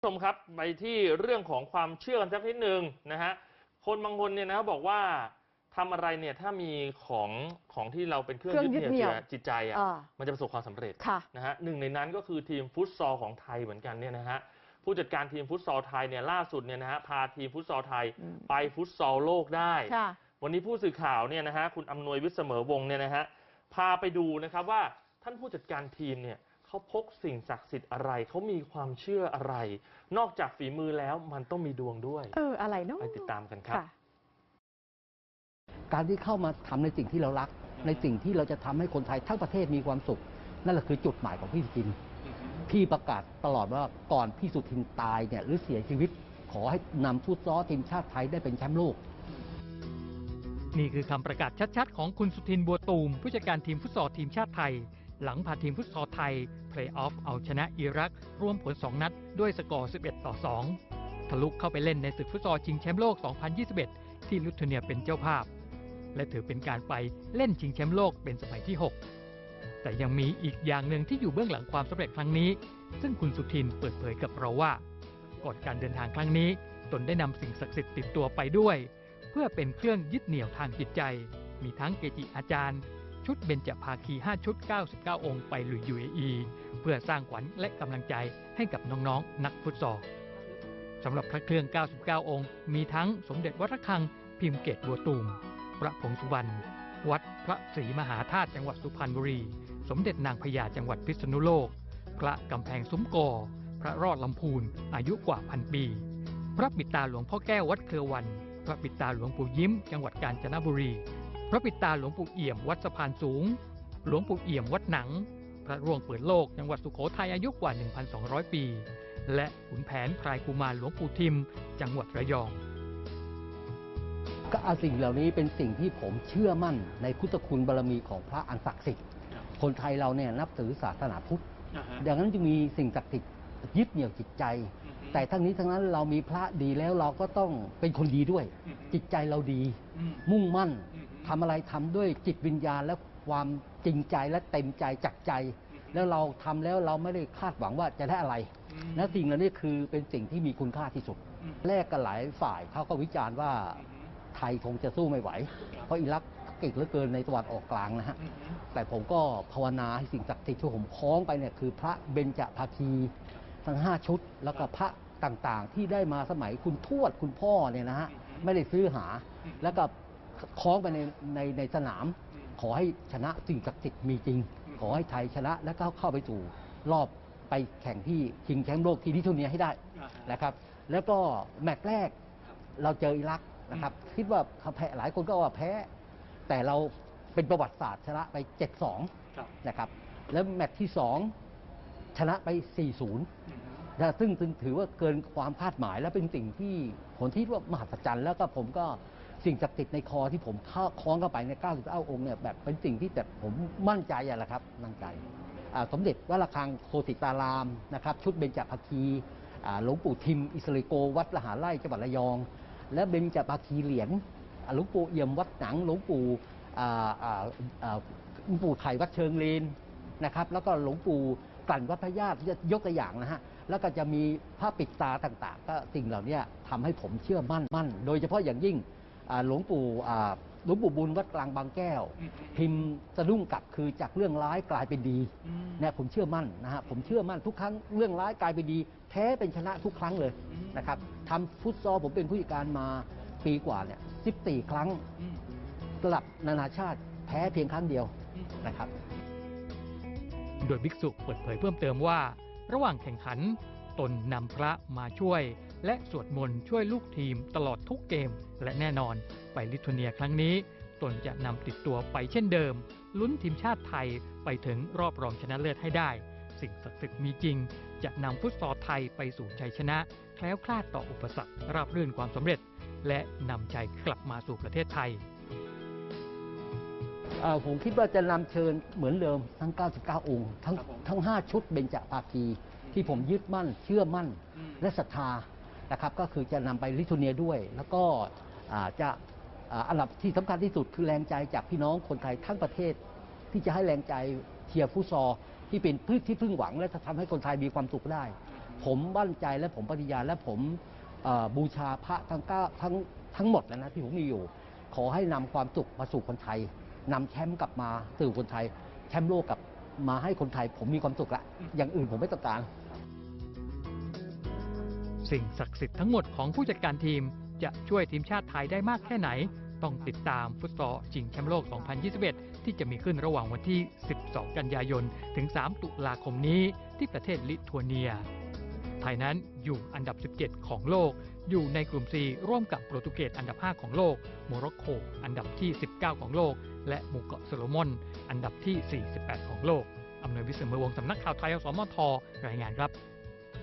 ผู้ชมครับไปที่เรื่องของความเชื่อกันสักนิดนึงนะฮะคนบางคนเนี่ยนะบอกว่าทำอะไรเนี่ยถ้ามีของของที่เราเป็นเครื่องเครื่องยึดยึดเหนี่ยวเหนี่ยวจิตใจอะอ่ามันจะประสบความสำเร็จค่ะนะฮะหนึ่งในนั้นก็คือทีมฟุตซอลของไทยเหมือนกันเนี่ยนะฮะผู้จัดการทีมฟุตซอลไทยเนี่ยล่าสุดเนี่ยนะฮะพาทีมฟุตซอลไทยอืมไปฟุตซอลโลกได้ค่ะวันนี้ผู้สื่อข่าวเนี่ยนะฮะคุณอำนวยวิทย์เสมอวงศ์เนี่ยนะฮะพาไปดูนะครับว่าท่านผู้จัดการทีมเนี่ย เขาพกสิ่งศักดิ์สิทธิ์อะไร เขามีความเชื่ออะไร นอกจากฝีมือแล้วมันต้องมีดวงด้วย เออ อะไรเนาะไปติดตามกันครับค่ะการที่เข้ามาทำในสิ่งที่เรารัก ในสิ่งที่เราจะทำให้คนไทยทั้งประเทศมีความสุข นั่นแหละคือจุดหมายของพี่สุทิน พี่ประกาศตลอดว่าก่อนพี่สุทินตายเนี่ยหรือเสียชีวิต ขอให้นำฟุตซอลทีมชาติไทยได้เป็นแชมป์โลกนี่คือคำประกาศชัดๆ ของคุณสุทินบัวตูม ผู้จัดการทีมฟุตซอลทีมชาติไทย หลังพาทีมฟุตซอลไทยเพลย์ออฟเอาชนะอิรักรวมผล 2 นัดด้วยสกอร์ 11 ต่อ 2 ทะลุเข้าไปเล่นในศึกฟุตซอลชิงแชมป์โลก 2021 ที่ลิทัวเนียเป็นเจ้าภาพ และถือเป็นการไปเล่นชิงแชมป์โลกเป็นสมัยที่ 6 แต่ยังมีอีกอย่างหนึ่งที่อยู่เบื้องหลังความสำเร็จครั้งนี้ ซึ่งคุณสุทินเปิดเผยกับเราว่าก่อนการเดินทางครั้งนี้ ตนได้นำสิ่งศักดิ์สิทธิ์ติดตัวไปด้วย เพื่อเป็นเครื่องยึดเหนี่ยวทางจิตใจ มีทั้งเกจิอาจารย์ ชุดเบญจภาคี 5 ชุด 99 องค์ไปลุย UAE เพื่อสร้างขวัญและกำลังใจให้กับน้องๆ นักฟุตซอลสำหรับพระเครื่อง 99 องค์ มีทั้งสมเด็จวัดระฆัง พิมพ์เกตบัวตูม พระผงสุวรรณ วัดพระศรีมหาธาตุจังหวัดสุพรรณบุรี สมเด็จนางพญาจังหวัดพิษณุโลก พระกำแพงซุ้มกอ พระรอดลำพูน อายุกว่าพันปี พระปิดตาหลวงพ่อแก้ววัดเครือวัน พระปิดตาหลวงปู่ยิ้ม จังหวัดกาญจนบุรี พระปิดตาหลวงปู่เอี่ยมวัดสะพานสูง หลวงปู่เอี่ยมวัดหนัง พระร่วงเปิดโลกจังหวัดสุโขทัยอายุกว่า 1,200 ปี และขุนแผนพรายกุมารหลวงปู่ทิม จังหวัดระยอง ก็เอาสิ่งเหล่านี้เป็นสิ่งที่ผมเชื่อมั่นในพุทธคุณบารมีของพระอันศักดิ์สิทธิ์ คนไทยเราเนี่ยนับถือศาสนาพุทธ ดังนั้นจึงมีสิ่งศักดิ์สิทธิ์ยึดเหนี่ยวจิตใจ แต่ทั้งนี้ทั้งนั้นเรามีพระดีแล้วเราก็ต้องเป็นคนดีด้วย จิตใจเราดี มุ่งมั่น ทำอะไรทำด้วยจิตวิญญาณและความจริงใจและเต็มใจจักใจ แล้วเราทำแล้วเราไม่ได้คาดหวังว่าจะได้อะไรและสิ่งเหล่านี้คือเป็นสิ่งที่มีคุณค่าที่สุดแรกกันหลายฝ่ายเขาก็วิจารณ์ว่าไทยคงจะสู้ไม่ไหว เพราะอิรักเก่งเหลือเกินในตะวันออกกลางนะฮะแต่ผมก็ภาวนาให้สิ่งศักดิ์สิทธิ์ที่ผมคล้องไปเนี่ยคือพระเบญจภาคีทั้งห้าชุด แล้วก็พระต่างๆ ที่ได้มาสมัยคุณทวดคุณพ่อเนี่ยนะฮะไม่ได้ซื้อหา แล้วก็ คล้องไปในในในสนาม ขอให้ชนะสิ่งศักดิ์สิทธิ์มีจริง ขอให้ไทยชนะแล้วก็เข้าไปสู่รอบไปแข่งที่ชิงแชมป์โลกที่ลิทัวเนียให้ได้นะครับ แล้วก็แมตช์แรกเราเจออิรักนะครับ คิดว่าเขาแพ้หลายคนก็ว่าแพ้ แต่เราเป็นประวัติศาสตร์ชนะไป 7-2 นะครับ แล้วแมตช์ที่ 2 ชนะไป 4-0นะซึ่งซึ่งถือว่าเกินความคาดหมายและเป็นสิ่งที่ผมคิดว่ามหัศจรรย์แล้วก็ผมก็ สิ่งศักดิ์สิทธิ์ในคอที่ผมเคล้องเข้าไปใน99องค์เนี่ยแบบเป็นสิ่งที่แบบผมมั่นใจอะแหละครับมั่นใจสมเด็จวัดระฆังโคสิตารามนะครับชุดเบญจภาคีหลวงปู่ทิม อิสริโก วัดละหาไร่จังหวัดระยอง และเบญจภาคีเหรียญอ่าหลวงปู่เอี่ยมวัดหนังหลวงปู่หลวงปู่ไข่วัดเชิงเลนนะครับแล้วก็หลวงปู่กลั่นวัดพระญาติที่จะยกตัวอย่างนะฮะแล้วก็จะมีผ้าปิดตาต่างๆ ก็สิ่งเหล่านี้ทำให้ผมเชื่อมั่นมั่น โดยเฉพาะอย่างยิ่ง หลวงปู่อ่าหลวงปู่บุญวัดกลางบางแก้ว พิมพ์สะดุ้งกลับคือจากเรื่องร้ายกลายเป็นดีเนี่ยผมเชื่อมั่นนะฮะผมเชื่อมั่นทุกครั้งเรื่องร้ายกลายเป็นดีแพ้เป็นชนะทุกครั้งเลยนะครับทำฟุตซอลผมเป็นผู้จัดการมาปีกว่าเนี่ย14ครั้งระดับนานาชาติแพ้เพียงครั้งเดียวนะครับ โดยบิ๊กสุเปิดเผยเพิ่มเติมว่า ระหว่างแข่งขันตนนำพระมาช่วย และสวดมนต์ช่วยลูกทีมตลอดทุกเกม และแน่นอนไปลิทัวเนียครั้งนี้ ตนจะนำติดตัวไปเช่นเดิม ลุ้นทีมชาติไทยไปถึงรอบรองชนะเลิศให้ได้ สิ่งศักดิ์สิทธิ์มีจริง จะนำฟุตซอลไทยไปสู่ชัยชนะ แคล้วคลาดต่ออุปสรรคราบรื่นความสำเร็จ และนำชัยกลับมาสู่ประเทศไทยผมคิดว่าจะนำเชิญเหมือนเดิมทั้ง 99 องค์ ทั้งทั้ง 5 ชุดเบญจภาคีที่ผมยึดมั่น เชื่อมั่น และศรัทธา นะครับก็คือจะนำไปลิทัวเนียด้วย แล้วก็จะอันดับที่สำคัญที่สุดคือแรงใจจากพี่น้องคนไทยทั้งประเทศ ที่จะให้แรงใจเชียร์ฟุตซอลที่เป็นพืชที่พึ่งหวัง และจะทำให้คนไทยมีความสุขได้ ผมมั่นใจและผมปฏิญาณและผมบูชาพระทั้งเก้าทั้งทั้งหมดแล้วนะที่ผมมีอยู่ ขอให้นำความสุขมาสู่คนไทยนำแชมป์กลับมาสู่คนไทย แชมป์โลกกลับมาให้คนไทย ผมมีความสุขละอย่างอื่นผมไม่ต้องการ สิ่งศักดิ์สิทธิ์ทั้งหมดของผู้จัดการทีม จะช่วยทีมชาติไทยได้มากแค่ไหน ต้องติดตามฟุตซอลชิงแชมป์โลก 2021 ที่จะมีขึ้นระหว่างวันที่ 12 กันยายน ถึง 3 ตุลาคมนี้ที่ประเทศลิทัวเนีย ไทยนั้นอยู่อันดับ 17 ของโลก อยู่ในกลุ่ม C ร่วมกับโปรตุเกสอันดับ 5 ของโลก โมร็อกโกอันดับที่ 19 ของโลก และหมู่เกาะโซโลมอน อันดับที่ 48 ของโลกอำนวยวิศนุวงศ์สำนักข่าวไทยอสมทรายงานครับ